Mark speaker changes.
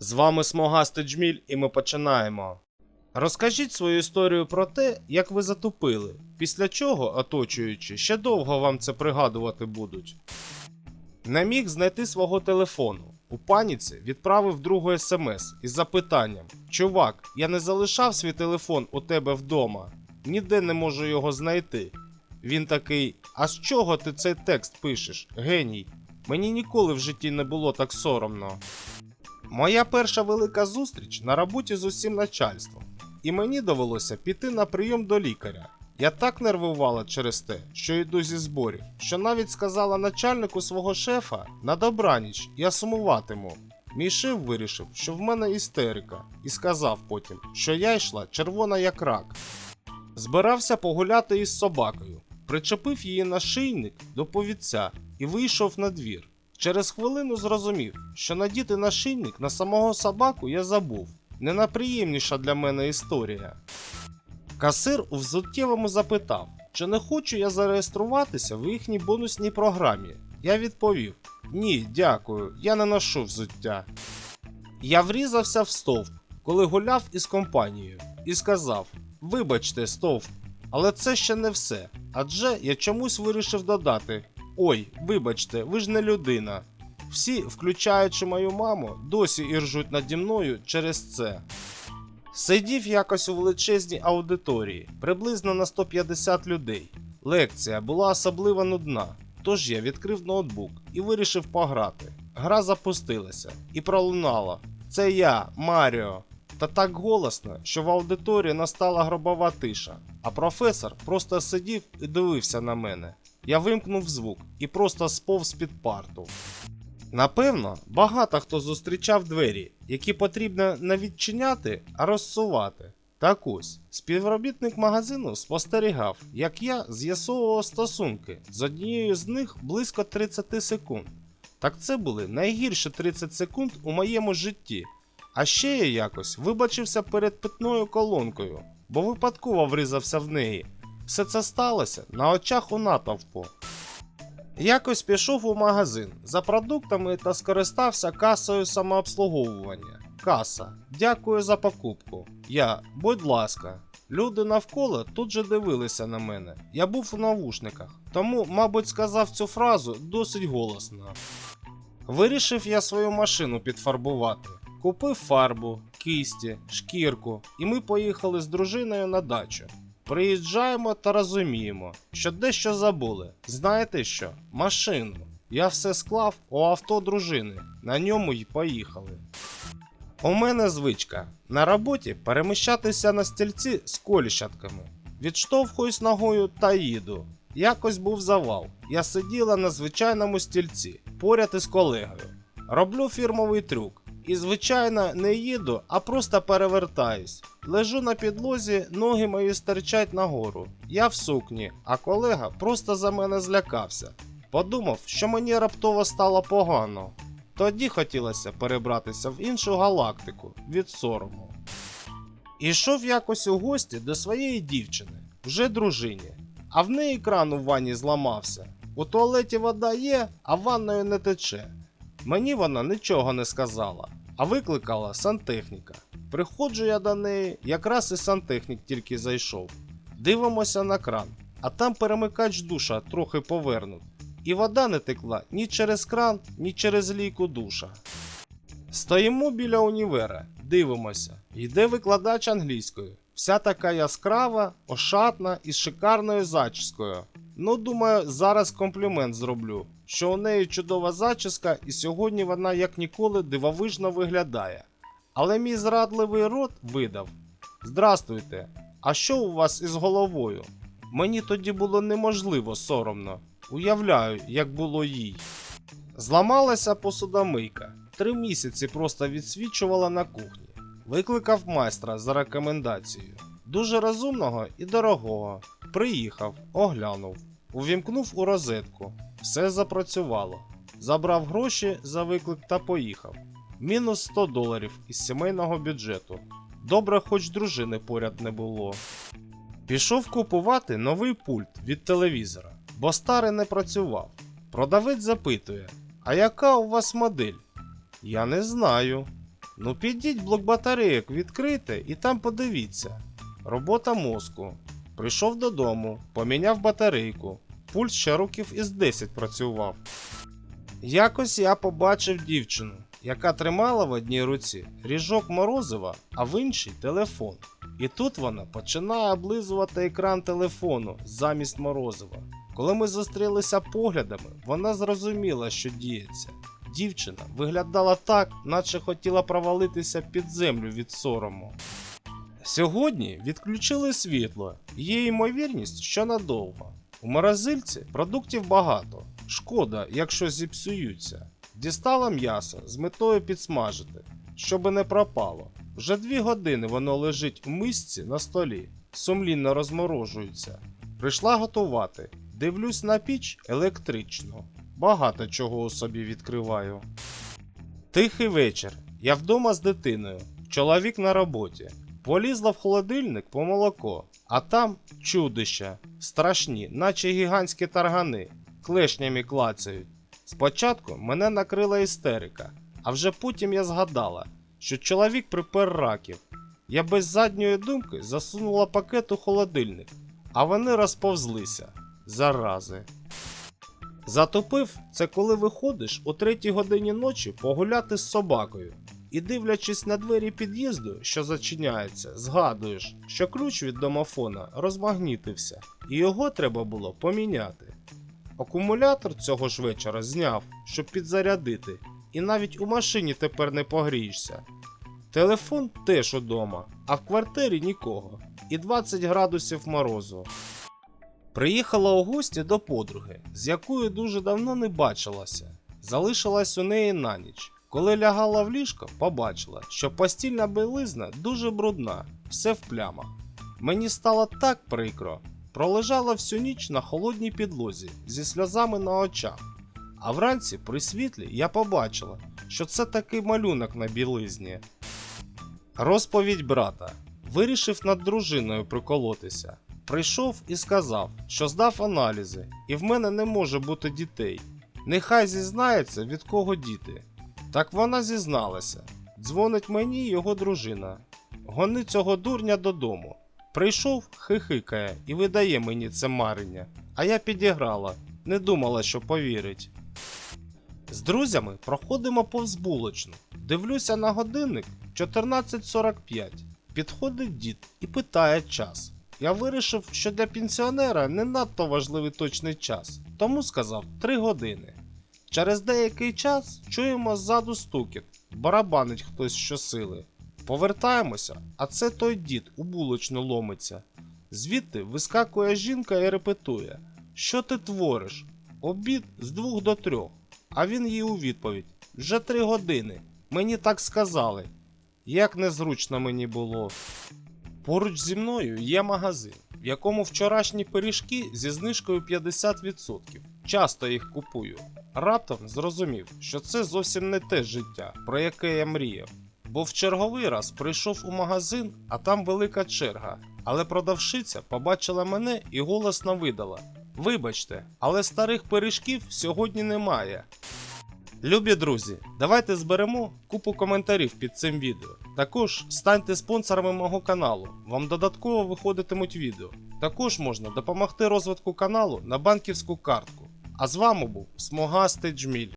Speaker 1: З вами Смогастий Джміль, і ми починаємо. Розкажіть свою історію про те, як ви затупили, після чого, оточуючи, ще довго вам це пригадувати будуть. Не міг знайти свого телефону. У паніці відправив другу смс із запитанням: Чувак, я не залишав свій телефон у тебе вдома, ніде не можу його знайти. Він такий: А з чого ти цей текст пишеш? Геній. Мені ніколи в житті не було так соромно. Моя перша велика зустріч на роботі з усім начальством, і мені довелося піти на прийом до лікаря. Я так нервувала через те, що йду зі зборів, що навіть сказала начальнику свого шефа на добраніч, я сумуватиму. Мій шеф вирішив, що в мене істерика, і сказав потім, що я йшла червона як рак. Збирався погуляти із собакою, причепив її на шийник до повідця і вийшов на двір. Через хвилину зрозумів, що надіти нашийник на самого собаку я забув. Ненаприємніша для мене історія. Касир у взуттєвому запитав, чи не хочу я зареєструватися в їхній бонусній програмі. Я відповів: Ні, дякую, я не ношу взуття. Я врізався в стовп, коли гуляв із компанією, і сказав: Вибачте, стовп, але це ще не все. Адже я чомусь вирішив додати: Ой, вибачте, ви ж не людина. Всі, включаючи мою маму, досі іржуть наді мною через це. Сидів якось у величезній аудиторії, приблизно на 150 людей. Лекція була особливо нудна, тож я відкрив ноутбук і вирішив пограти. Гра запустилася і пролунала. Це я, Маріо. Та так голосно, що в аудиторії настала гробова тиша, а професор просто сидів і дивився на мене. Я вимкнув звук і просто сповз під парту. Напевно, багато хто зустрічав двері, які потрібно не відчиняти, а розсувати. Так ось, співробітник магазину спостерігав, як я з'ясовував стосунки з однією з них близько 30 секунд. Так це були найгірші 30 секунд у моєму житті. А ще я якось вибачився перед питною колонкою, бо випадково врізався в неї. Все це сталося на очах у натовпу. Якось пішов у магазин за продуктами та скористався касою самообслуговування. Каса. Дякую за покупку. Я, будь ласка. Люди навколо тут же дивилися на мене. Я був у навушниках, тому, мабуть, сказав цю фразу досить голосно. Вирішив я свою машину підфарбувати. Купив фарбу, кисті, шкірку, і ми поїхали з дружиною на дачу. Приїжджаємо та розуміємо, що дещо забули. Знаєте що? Машину. Я все склав у авто дружини, на ньому й поїхали. У мене звичка на роботі переміщатися на стільці з коліщатками. Відштовхуюсь ногою та їду. Якось був завал. Я сиділа на звичайному стільці поряд із колегою. Роблю фірмовий трюк. І, звичайно, не їду, а просто перевертаюсь. Лежу на підлозі, ноги мої стирчать нагору. Я в сукні, а колега просто за мене злякався. Подумав, що мені раптово стало погано. Тоді хотілося перебратися в іншу галактику від сорому. Ішов якось у гості до своєї дівчини, вже дружині, а в неї кран у ванні зламався. У туалеті вода є, а ванною не тече. Мені вона нічого не сказала, а викликала сантехніка. Приходжу я до неї, якраз і сантехнік тільки зайшов. Дивимося на кран, а там перемикач душа трохи повернут. І вода не текла ні через кран, ні через лійку душа. Стоїмо біля універа, дивимося. Йде викладач англійської. Вся така яскрава, ошатна і з шикарною зачіскою. Ну, думаю, зараз комплімент зроблю, що у неї чудова зачіска, і сьогодні вона як ніколи дивовижно виглядає. Але мій зрадливий рот видав: Здрастуйте, а що у вас із головою? Мені тоді було неможливо соромно. Уявляю, як було їй. Зламалася посудомийка. Три місяці просто відсвічувала на кухні. Викликав майстра за рекомендацією. Дуже розумного і дорогого. Приїхав, оглянув, увімкнув у розетку. Все запрацювало. Забрав гроші за виклик та поїхав. Мінус 100 доларів із сімейного бюджету. Добре, хоч дружини поряд не було. Пішов купувати новий пульт від телевізора, бо старий не працював. Продавець запитує: А яка у вас модель? Я не знаю. Ну підіть блок батарейок відкрийте і там подивіться. Робота мозку. Прийшов додому, поміняв батарейку. Пульс ще років із 10 працював. Якось я побачив дівчину, яка тримала в одній руці ріжок морозива, а в іншій телефон. І тут вона починає облизувати екран телефону замість морозива. Коли ми зустрілися поглядами, вона зрозуміла, що діється. Дівчина виглядала так, наче хотіла провалитися під землю від сорому. Сьогодні відключили світло, є ймовірність, що надовго. У морозильці продуктів багато. Шкода, якщо зіпсуються. Дістала м'ясо з метою підсмажити, щоб не пропало. Вже дві години воно лежить в мисці на столі, сумлінно розморожується. Прийшла готувати. Дивлюсь на піч електрично. Багато чого у собі відкриваю. Тихий вечір. Я вдома з дитиною. Чоловік на роботі. Полізла в холодильник по молоко, а там чудища, страшні, наче гігантські таргани, клешнями клацають. Спочатку мене накрила істерика, а вже потім я згадала, що чоловік припер раків. Я без задньої думки засунула пакет у холодильник, а вони розповзлися. Зарази. Затопив це коли виходиш о третій годині ночі погуляти з собакою. І дивлячись на двері під'їзду, що зачиняється, згадуєш, що ключ від домофона розмагнітився, і його треба було поміняти. Акумулятор цього ж вечора зняв, щоб підзарядити, і навіть у машині тепер не погрієшся. Телефон теж удома, а в квартирі нікого, і 20 градусів морозу. Приїхала у гості до подруги, з якою дуже давно не бачилася. Залишилась у неї на ніч. Коли лягала в ліжко, побачила, що постільна білизна дуже брудна, все в плямах. Мені стало так прикро. Пролежала всю ніч на холодній підлозі зі сльозами на очах. А вранці при світлі я побачила, що це такий малюнок на білизні. Розповідь брата. Вирішив над дружиною приколотися. Прийшов і сказав, що здав аналізи, і в мене не може бути дітей. Нехай зізнається, від кого діти. Так вона зізналася. Дзвонить мені його дружина. Гони цього дурня додому. Прийшов, хихикає і видає мені це марення. А я підіграла, не думала, що повірить. З друзями проходимо повз булочну. Дивлюся на годинник 14.45. Підходить дід і питає час. Я вирішив, що для пенсіонера не надто важливий точний час, тому сказав 3 години. Через деякий час чуємо ззаду стукіт, барабанить хтось щосили. Повертаємося, а це той дід у булочну ломиться. Звідти вискакує жінка і репетує: Що ти твориш? Обід з двох до трьох. А він їй у відповідь: Вже три години. Мені так сказали. Як незручно мені було. Поруч зі мною є магазин, в якому вчорашні пиріжки зі знижкою 50%. Часто їх купую. Раптом зрозумів, що це зовсім не те життя, про яке я мріяв. Бо в черговий раз прийшов у магазин, а там велика черга. Але продавщиця побачила мене і голосно видала: Вибачте, але старих пиріжків сьогодні немає. Любі друзі, давайте зберемо купу коментарів під цим відео. Також станьте спонсорами мого каналу, вам додатково виходитимуть відео. Також можна допомогти розвитку каналу на банківську картку. А з вами був Смогастий Джміль.